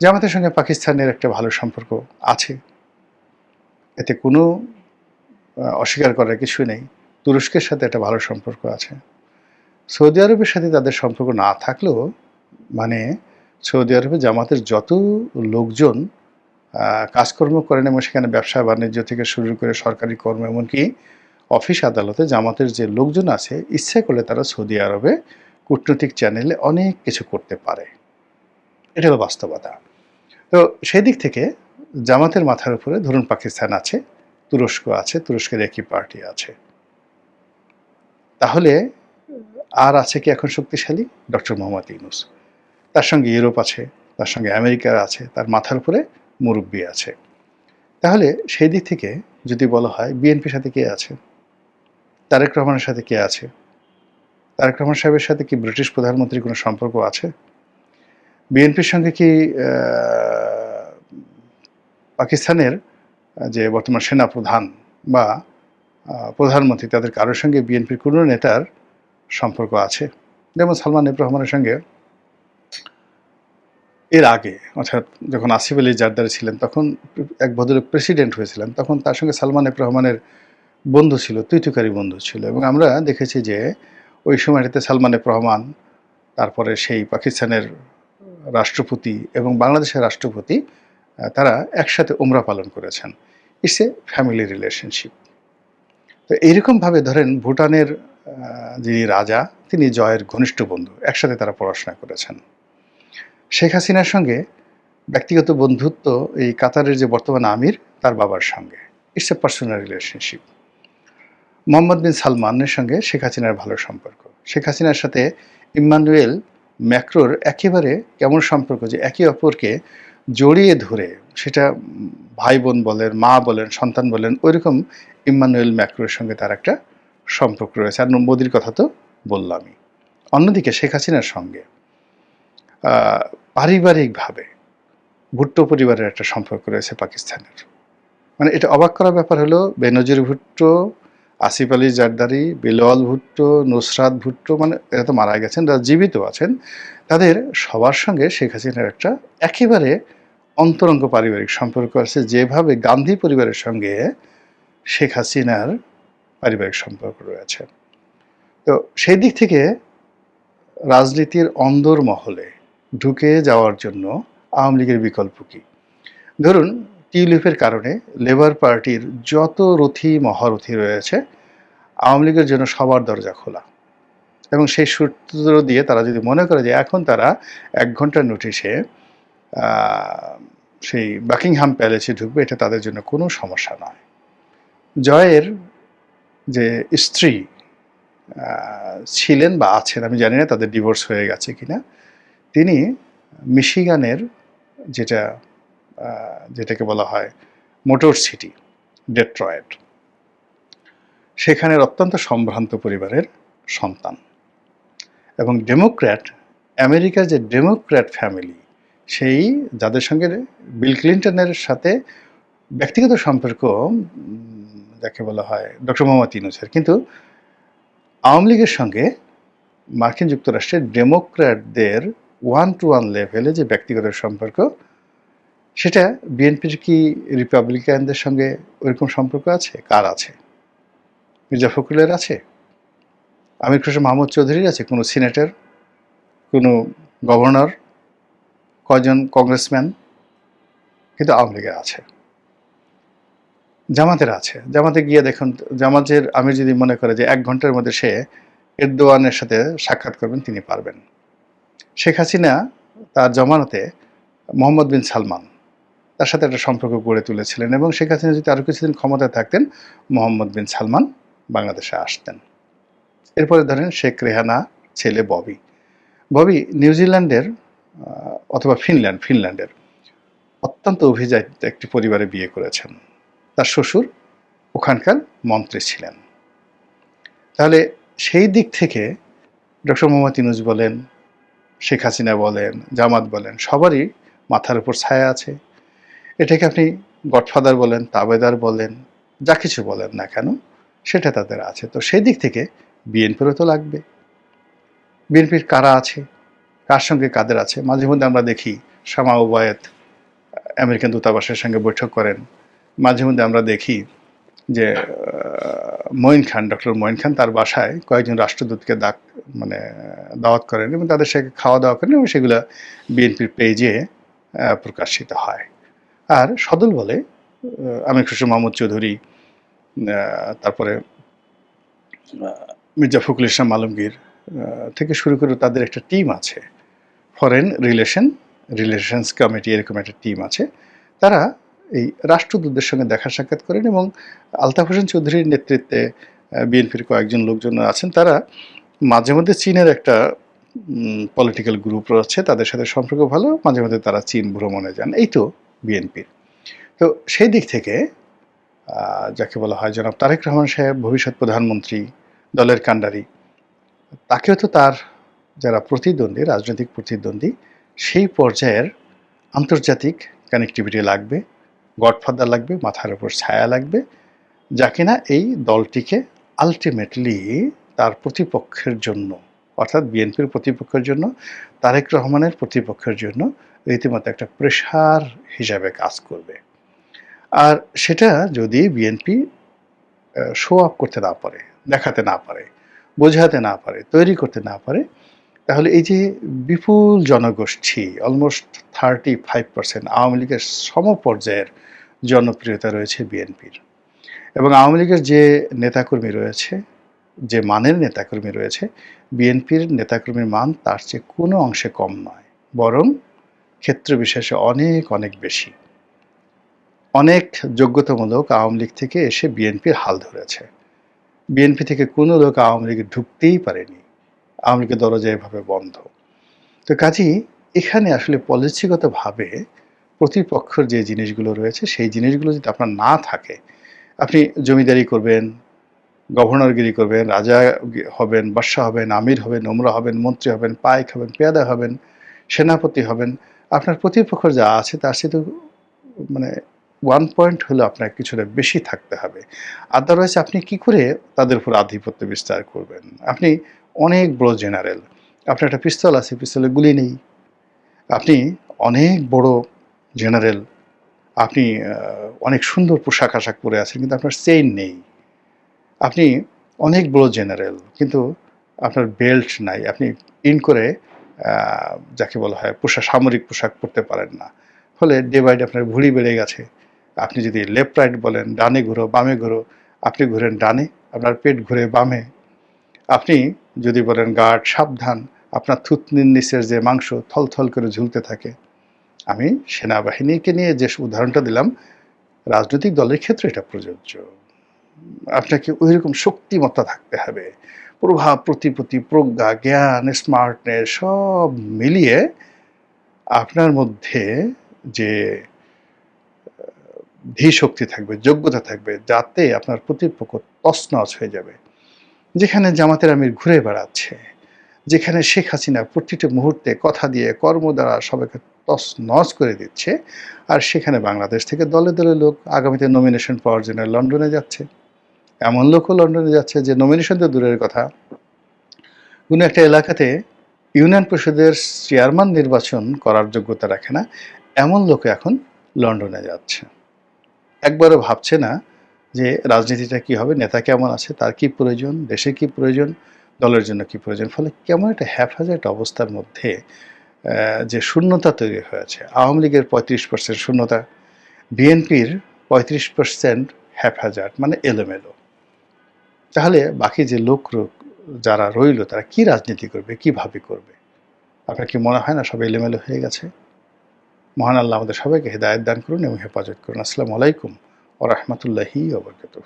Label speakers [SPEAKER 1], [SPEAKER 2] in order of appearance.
[SPEAKER 1] জামাতের সঙ্গে পাকিস্তানের একটা ভালো সম্পর্ক আছে। এতে কোনো অস্বীকার করার কিছু নেই। তুরস্কের সাথে একটা ভালো সম্পর্ক আছে। সৌদি আরবের সাথে তাদের সম্পর্ক না থাকলেও মানে সৌদি আরবে জামাতের যত লোকজন কাজকর্ম করেন এবং সেখানে ব্যবসা বাণিজ্য থেকে শুরু করে সরকারি কর্ম এমনকি অফিস আদালতে জামাতের যে লোকজন আছে, ইচ্ছে করলে তারা সৌদি আরবে কূটনৈতিক চ্যানেলে অনেক কিছু করতে পারে। এটা হলো বাস্তবতা। তো সেই দিক থেকে জামাতের মাথার উপরে ধরুন পাকিস্তান আছে, তুরস্ক আছে, তুরস্কের একই পার্টি আছে। তাহলে আর আছে কি এখন শক্তিশালী? ডক্টর মোহাম্মদ ইউনুস। তার সঙ্গে ইউরোপ আছে, তার সঙ্গে আমেরিকার আছে, তার মাথার উপরে মুরব্বী আছে। তাহলে সেই দিক থেকে যদি বলা হয়, বিএনপির সাথে কে আছে? তারেক রহমানের সাথে কে আছে? তারেক রহমান সাহেবের সাথে কি ব্রিটিশ প্রধানমন্ত্রীর কোনো সম্পর্ক আছে? বিএনপির সঙ্গে কি পাকিস্তানের, যে বর্তমান সেনা প্রধান বা প্রধানমন্ত্রী, তাদের কারোর সঙ্গে বিএনপির কোনো নেতার সম্পর্ক আছে? যেমন সালমান এফ রহমানের সঙ্গে। এর আগে, অর্থাৎ যখন আসিফ আলী জারদারি ছিলেন, তখন এক ভদ্রলোক প্রেসিডেন্ট হয়েছিলেন, তখন তার সঙ্গে সালমান এফ রহমানের বন্ধু ছিল তুইতুকারী বন্ধু ছিল। এবং আমরা দেখেছি যে, ওই সময়টাতে সালমান এফ রহমান, তারপরে সেই পাকিস্তানের রাষ্ট্রপতি এবং বাংলাদেশের রাষ্ট্রপতি তারা একসাথে ওমরা পালন করেছেন। ইটস এ ফ্যামিলি রিলেশনশিপ তো এইরকমভাবে ধরেন ভুটানের যিনি রাজা, তিনি জয়ের ঘনিষ্ঠ বন্ধু, একসাথে তারা পড়াশোনা করেছেন। শেখ হাসিনার সঙ্গে ব্যক্তিগত বন্ধুত্ব এই কাতারের যে বর্তমান আমির, তার বাবার সঙ্গে। It's a personal relationship Mohammad bin সালমানের সঙ্গে শেখ হাসিনার ভালো সম্পর্ক। শেখ হাসিনার সাথে ইম্মানুয়েল ম্যাক্রোর একেবারে কেমন সম্পর্ক যে একে অপরকে জড়িয়ে ধরে, সেটা ভাই বোন বলেন, মা বলেন, সন্তান বলেন, ওইরকম ইম্মানুয়েল ম্যাক্রোর সঙ্গে তার একটা সম্পর্ক রয়েছে। আর মোদির কথা তো বললামই। অন্যদিকে শেখ হাসিনার সঙ্গে পারিবারিকভাবে ভুট্টো পরিবারের একটা সম্পর্ক রয়েছে পাকিস্তানের। মানে এটা অবাক করার ব্যাপার হলো, বেনজির ভুট্টো আসিফ আলী জারদারি বেলোয়াল ভুট্টো, নুসরাত ভুট্টো মানে এরা তো মারা গেছেন, যারা জীবিত আছেন, তাদের সবার সঙ্গে শেখ হাসিনার একটা একেবারে অন্তরঙ্গ পারিবারিক সম্পর্ক আছে, যেভাবে গান্ধী পরিবারের সঙ্গে শেখ হাসিনার পারিবারিক সম্পর্ক রয়েছে। তো সেই দিক থেকে রাজনীতির অন্দর মহলে ঢুকে যাওয়ার জন্য আওয়ামী লীগের বিকল্প কী? ধরুন টিউলিপের কারণে লেবার পার্টির যত রথি, মহারথী রয়েছে, আওয়ামী লীগের জন্য সবার দরজা খোলা। এবং সেই সূত্র দিয়ে তারা যদি মনে করে যে এখন তারা এক ঘণ্টার নোটিশে সেই বাকিংহাম প্যালেসে ঢুকবে, এটা তাদের জন্য কোনো সমস্যা নয়। জয়ের যে স্ত্রী ছিলেন বা আছেন, আমি জানি না তাদের ডিভোর্স হয়ে গেছে কিনা, তিনি মিশিগানের যেটা যেটাকে বলা হয় মোটর সিটি ডেট্রয়েট সেখানের অত্যন্ত সম্ভ্রান্ত পরিবারের সন্তান। এবং ডেমোক্র্যাট, আমেরিকার যে ডেমোক্র্যাট ফ্যামিলি, সেই যাদের সঙ্গে বিল ক্লিন্টনের সাথে ব্যক্তিগত সম্পর্ক যাকে বলা হয় ডক্টর মোহাম্মদ ইউনুসের, কিন্তু আওয়ামী লীগের সঙ্গে মার্কিন যুক্তরাষ্ট্রের ডেমোক্র্যাটদের ওয়ান টু ওয়ান লেভেলে যে ব্যক্তিগত সম্পর্ক সেটা বিএনপির কি রিপাবলিকানদের সঙ্গে ওইরকম সম্পর্ক আছে? কার আছে? মির্জা ফখরুলের আছে? আমির খসরু মাহমুদ চৌধুরীর আছে? কোনো সিনেটর? কোনো গভর্নর? কজন কংগ্রেসম্যান? কিন্তু আওয়ামী লীগের আছে। জামাতের আছে। জামাতে গিয়ে দেখুন, জামাতের আমি যদি মনে করে যে এক ঘণ্টার মধ্যে সে এরদোয়ানের সাথে সাক্ষাৎ করবেন, তিনি পারবেন। শেখ হাসিনা তার জমানতে মোহাম্মদ বিন সালমান তার সাথে একটা সম্পর্ক গড়ে তুলেছিলেন এবং শেখ হাসিনা যদি আরও কিছুদিন ক্ষমতায় থাকতেন, মোহাম্মদ বিন সালমান বাংলাদেশে আসতেন। এরপরে ধরেন শেখ রেহানা, ছেলে ববি। ববি নিউজিল্যান্ডের অথবা ফিনল্যান্ড, ফিনল্যান্ডের অত্যন্ত অভিজাত একটি পরিবারে বিয়ে করেছেন। তার শ্বশুর ওখানকার মন্ত্রী ছিলেন। তাহলে সেই দিক থেকে ডক্টর মোহাম্মদ ইনুজ বলেন, শেখ হাসিনা বলেন, জামাত বলেন, সবারই মাথার উপর ছায়া আছে। এটাকে আপনি গডফাদার বলেন, তাবেদার বলেন, যা কিছু বলেন না কেন, সেটা তাদের আছে। তো সেই দিক থেকে বিএনপিরও তো লাগবে। বিএনপির কারা আছে? কার সঙ্গে কাদের আছে? মাঝে মধ্যে আমরা দেখি শামা ওবায়েত আমেরিকান দূতাবাসের সঙ্গে বৈঠক করেন। মাঝে মধ্যে আমরা দেখি যে মঈন খান, ডক্টর মঈন খান তার বাসায় কয়েকজন রাষ্ট্রদূতকে ডাক মানে দাওয়াত করেন এবং তাদের সাথে খাওয়া দাওয়া করেন এবং সেগুলো বিএনপির পেজে প্রকাশিত হয়। আর সদল বলে আমির খুশু মাহমুদ চৌধুরী তারপরে মির্জা ফখরুল ইসলাম আলমগীর থেকে শুরু করে তাদের একটা টিম আছে। ফরেন রিলেশন রিলেশনস কমিটি এরকম একটা টিম আছে। তারা এই রাষ্ট্রদূতদের সঙ্গে দেখা সাক্ষাৎ করেন এবং আলতাফ হোসেন চৌধুরীর নেতৃত্বে বিএনপির কয়েকজন লোকজন আছেন। তারা মাঝে মধ্যে চীনের একটা পলিটিক্যাল গ্রুপ রয়েছে। তাদের সাথে সম্পর্ক ভালো, মাঝে মধ্যে তারা চীন ভ্রমণে যান। এই তো বিএনপির তো সেই দিক থেকে যাকে বলা হয় জনাব তারেক রহমান সাহেব, ভবিষ্যৎ প্রধানমন্ত্রী, দলের কাণ্ডারি, তাকেও তো তার যারা প্রতিদ্বন্দ্বী, রাজনৈতিক প্রতিদ্বন্দ্বী, সেই পর্যায়ের আন্তর্জাতিক কানেক্টিভিটি লাগবে, গডফাদার লাগবে, মাথার উপর ছায়া লাগবে, যা কিনা এই দলটিকে আলটিমেটলি তার প্রতিপক্ষের জন্য অর্থাৎ বিএনপির প্রতিপক্ষের জন্য, তারেক রহমানের প্রতিপক্ষের জন্য রীতিমতো একটা প্রেশার হিসাবে কাজ করবে। আর সেটা যদি বিএনপি শো আপ করতে না পারে, দেখাতে না পারে, বোঝাতে না পারে, তৈরি করতে না পারে, তাহলে এই যে বিপুল জনগোষ্ঠী almost thirty five percent Awami লীগের সমপর্যায়ের জনপ্রিয়তা রয়েছে বিএনপির। এবং আওয়ামী লীগের যে নেতাকর্মী রয়েছে যে মানের নেতাকর্মী রয়েছে, বিএনপির নেতাকর্মীর মান তার চেয়ে কোনো অংশে কম নয়, বরং ক্ষেত্র বিশেষে অনেক অনেক বেশি। অনেক যোগ্যতামূলক আওয়ামী লীগ থেকে এসে বিএনপির হাল ধরেছে। বিএনপি থেকে কোনো লোক আওয়ামী লীগে ঢুকতেই পারেনি। আওয়ামী লীগের দরজা এভাবে বন্ধ। তো কাজেই এখানে আসলে পলিসিগতভাবে প্রতিপক্ষের যে জিনিসগুলো রয়েছে, সেই জিনিসগুলো যদি আপনার না থাকে, আপনি জমিদারি করবেন গভর্নরগিরি করবেন, রাজা হবেন, বাদশাহ হবেন, আমির হবেন নোমরা হবেন, মন্ত্রী হবেন পাইক হবেন, পেয়াদা হবেন, সেনাপতি হবেন। আপনার প্রতিপক্ষ যা আছে তার সাথে মানে ওয়ান পয়েন্ট হলে আপনার কিছুটা বেশি থাকতে হবে। আদারওয়াইজ আপনি কি করে তাদের উপর আধিপত্য বিস্তার করবেন? আপনি অনেক বড় জেনারেল আপনার একটা পিস্তল আছে পিস্তলে গুলি নেই। আপনি অনেক বড় জেনারেল আপনি অনেক সুন্দর পোশাক আশাক পরে আছেন, কিন্তু আপনার চেইন নেই। আপনি অনেক বড় জেনারেল, কিন্তু আপনার বেল্ট নাই। আপনি ইন করে যাকে বলা হয় পোশাক, সামরিক পোশাক পরতে পারেন না। ফলে ডে বাই ডে আপনার ভুঁড়ি বেড়ে গেছে। আপনি যদি লেফট রাইট বলেন, ডানে ঘুরো, বামে ঘুরো, আপনি ঘুরেন ডানে, আপনার পেট ঘুরে বামে। আপনি যদি বলেন গার্ড সাবধান, আপনার থুতনির নিচের যে মাংস থলথল করে ঝুলতে থাকে। আমি সেনাবাহিনীকে নিয়ে যে উদাহরণটা দিলাম, রাজনৈতিক দলের ক্ষেত্রে এটা প্রযোজ্য। আপনাকে ওই রকম শক্তিমত্তা থাকতে হবে। প্রভাব, প্রতিপত্তি, প্রজ্ঞা, জ্ঞান স্মার্টনেস সব মিলিয়ে আপনার মধ্যে যে ধী শক্তি থাকবে, যোগ্যতা থাকবে, যাতে আপনার প্রতিপক্ষ তছনছ হয়ে যাবে। যেখানে জামাতের আমির ঘুরে বেড়াচ্ছে, যেখানে শেখ হাসিনা প্রতিটি মুহূর্তে কথা দিয়ে কর্ম দ্বারা সবাইকে তস নজ করে দিচ্ছে, আর সেখানে বাংলাদেশ থেকে দলে দলে লোক আগামীতে নমিনেশন পাওয়ার জন্য লন্ডনে যাচ্ছে। এমন লোকও লন্ডনে যাচ্ছে যে নমিনেশন তো দূরের কথা। কোনো একটা এলাকাতে ইউনিয়ন পরিষদের চেয়ারম্যান নির্বাচন করার যোগ্যতা রাখে না, এমন লোক এখন লন্ডনে যাচ্ছে। একবারও ভাবছে না যে রাজনীতিটা কি হবে, নেতা কেমন আছে, তার কি প্রয়োজন, দেশে কি প্রয়োজন, দলের জন্য কি প্রয়োজন, ফলে কেমন একটা হ্যাফাজেট অবস্থার মধ্যে যে শূন্যতা তৈরি হয়েছে। আওয়ামী লীগের পঁয়ত্রিশ পার্সেন্ট শূন্যতা, বিএনপির পঁয়ত্রিশ পার্সেন্ট হ্যাফাজার্ট মানে এলোমেলো। তাহলে বাকি যে লোক যারা রইল, তারা কি রাজনীতি করবে কীভাবে করবে? আপনার কি মনে হয় না সব এলোমেলো হয়ে গেছে? মহান আল্লাহ আমাদের সবাইকে হেদায়ত দান করুন এবং হেফাজত করুন। আসসালামু আলাইকুম ও রহমতুল্লাহি ওবরকাতুহ